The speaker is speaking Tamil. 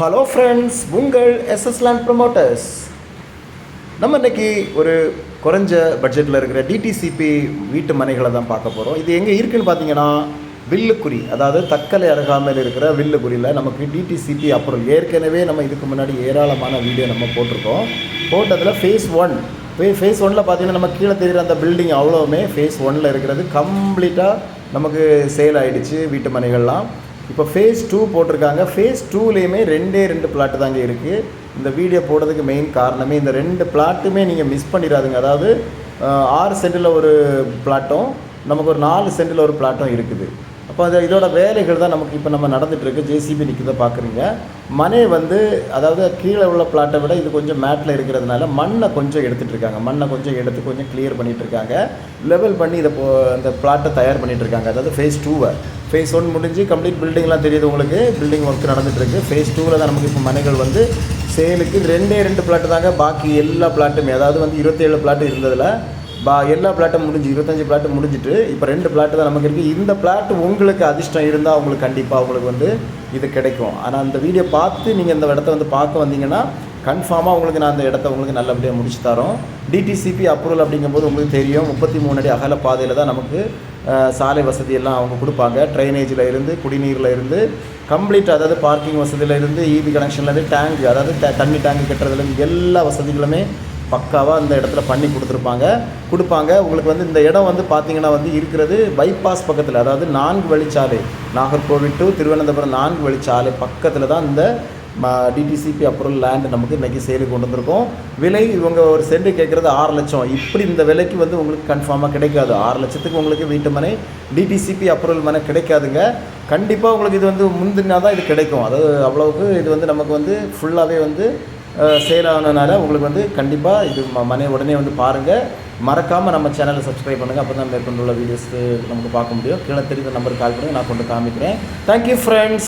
ஹலோ ஃப்ரெண்ட்ஸ் உங்கள் எஸ்எஸ் லேண்ட் ப்ரொமோட்டர்ஸ் நம்ம இன்னைக்கு ஒரு குறைஞ்ச பட்ஜெட்டில் இருக்கிற டிடிசிபி வீட்டு மனைகளை தான் பார்க்க போகிறோம் இது எங்கே இருக்குன்னு பார்த்தீங்கன்னா வில்லுக்குறி அதாவது தக்கலை அருகாமையில் இருக்கிற வில்லுக்குறியில் நமக்கு டிடிசிபி அப்புறம் ஏற்கனவே நம்ம இதுக்கு முன்னாடி ஏராளமான வீடியோ நம்ம போட்டிருக்கோம். போட்டதில் ஃபேஸ் ஒன் ஃபேஸ் ஒனில் பார்த்தீங்கன்னா நம்ம கீழே தெரிகிற அந்த பில்டிங் அவ்வளோவுமே ஃபேஸ் ஒனில் இருக்கிறது. கம்ப்ளீட்டாக நமக்கு சேல் ஆகிடுச்சு வீட்டு மனைகள்லாம். இப்போ ஃபேஸ் டூ போட்டிருக்காங்க. ஃபேஸ் டூலேயுமே ரெண்டே ரெண்டு பிளாட்டு தாங்க இருக்குது இந்த வீடியோ போடுறதுக்கு மெயின் காரணமே இந்த ரெண்டு பிளாட்டுமே நீங்கள் மிஸ் பண்ணிடாதுங்க. அதாவது ஆறு சென்டில் ஒரு பிளாட்டும் நமக்கு ஒரு நாலு சென்டில் ஒரு பிளாட்டும் இருக்குது. இப்போ அது இதோட வேலைகள் தான் நமக்கு இப்போ நம்ம நடந்துகிட்ருக்கு ஜேசிபி நிற்கிறத பார்க்குறீங்க மனை வந்து அதாவது கீழே உள்ள பிளாட்டை விட இது கொஞ்சம் மேட்டில் இருக்கிறதுனால மண்ணை கொஞ்சம் எடுத்துகிட்டு இருக்காங்க மண்ணை கொஞ்சம் எடுத்து கொஞ்சம் கிளியர் பண்ணிட்டு இருக்காங்க லெவல் பண்ணி இதை போ அந்த பிளாட்டை தயார் பண்ணிட்டு இருக்காங்க அதாவது ஃபேஸ் டூவை ஃபேஸ் ஒன் முடிஞ்சு கம்ப்ளீட் பில்டிங்லாம் தெரியுது உங்களுக்கு. பில்டிங் ஒர்க் நடந்துகிட்ருக்கு ஃபேஸ் டூவில் தான் நமக்கு இப்போ மனைகள் வந்து சேலுக்கு ரெண்டே ரெண்டு பிளாட்டு தாங்க. பாக்கி எல்லா பிளாட்டுமே அதாவது வந்து இருபத்தேழு பிளாட்டு இருந்ததில் பா எல்லா பிளாட்டும் முடிஞ்சு இருபத்தஞ்சி பிளாட்டு முடிஞ்சிட்டு இப்போ ரெண்டு பிளாட்டு தான் நமக்கு இருக்குது இந்த பிளாட் உங்களுக்கு அதிர்ஷ்டம் இருந்தால் உங்களுக்கு கண்டிப்பாக உங்களுக்கு வந்து இது கிடைக்கும். ஆனால் அந்த வீடியோ பார்த்து நீங்கள் இந்த இடத்த வந்து பார்க்க வந்தீங்கன்னா கன்ஃபார்மாக உங்களுக்கு நான் அந்த இடத்த உங்களுக்கு நல்லபடியாக முடிச்சு தரோம். டிடிசிபி அப்ரூவல் அப்படிங்கும்போது உங்களுக்கு தெரியும். முப்பத்தி மூணு அடி அகல பாதையில் தான் நமக்கு சாலை வசதி எல்லாம் அவங்க கொடுப்பாங்க. ட்ரைனேஜில் இருந்து குடிநீரில் இருந்து கம்ப்ளீட் அதாவது பார்க்கிங் வசதியிலேருந்து இருந்து இபி கனெக்ஷன்லேருந்து டேங்க் அதாவது தண்ணி டேங்க் கட்டுறதுலேருந்து எல்லா வசதிகளுமே பக்காவாக அந்த இடத்துல பண்ணி கொடுத்துருப்பாங்க. கொடுப்பாங்க. உங்களுக்கு வந்து இந்த இடம் வந்து பார்த்தீங்கன்னா வந்து இருக்கிறது பைபாஸ் பக்கத்தில். அதாவது நான்கு வழிச்சாலை. நாகர்கோவில் டு திருவனந்தபுரம் நான்கு வழிச்சாலை பக்கத்தில் தான் இந்த டிடிசிபி அப்புறம் லேண்டு நமக்கு இன்றைக்கி சேலுக்கு கொண்டு வந்திருக்கோம். விலை இவங்க ஒரு சென்ட் கேட்குறது ஆறு லட்சம். இப்படி இந்த விலைக்கு வந்து உங்களுக்கு கன்ஃபார்மாக கிடைக்காது. ஆறு லட்சத்துக்கு உங்களுக்கு வீட்டு மனை டிடிசிபி அப்ரூவல் மனை கிடைக்காதுங்க. கண்டிப்பாக உங்களுக்கு இது வந்து முந்தினா தான் இது கிடைக்கும். அதாவது அவ்வளவுக்கு இது வந்து நமக்கு வந்து ஃபுல்லாகவே வந்து சேல் ஆனதுனால உங்களுக்கு வந்து கண்டிப்பாக இது ம- மனை உடனே வந்து பாருங்கள் மறக்காமல் நம்ம சேனலை சப்ஸ்கிரைப் பண்ணுங்கள் அப்போ தான் மேற்கொண்டுள்ள வீடியோஸ் நமக்கு பார்க்க முடியும். கீழே தெரிந்த நம்பருக்கு கால் பண்ணுங்கள் நான் கொண்டு காமிக்கிறேன். Thank you friends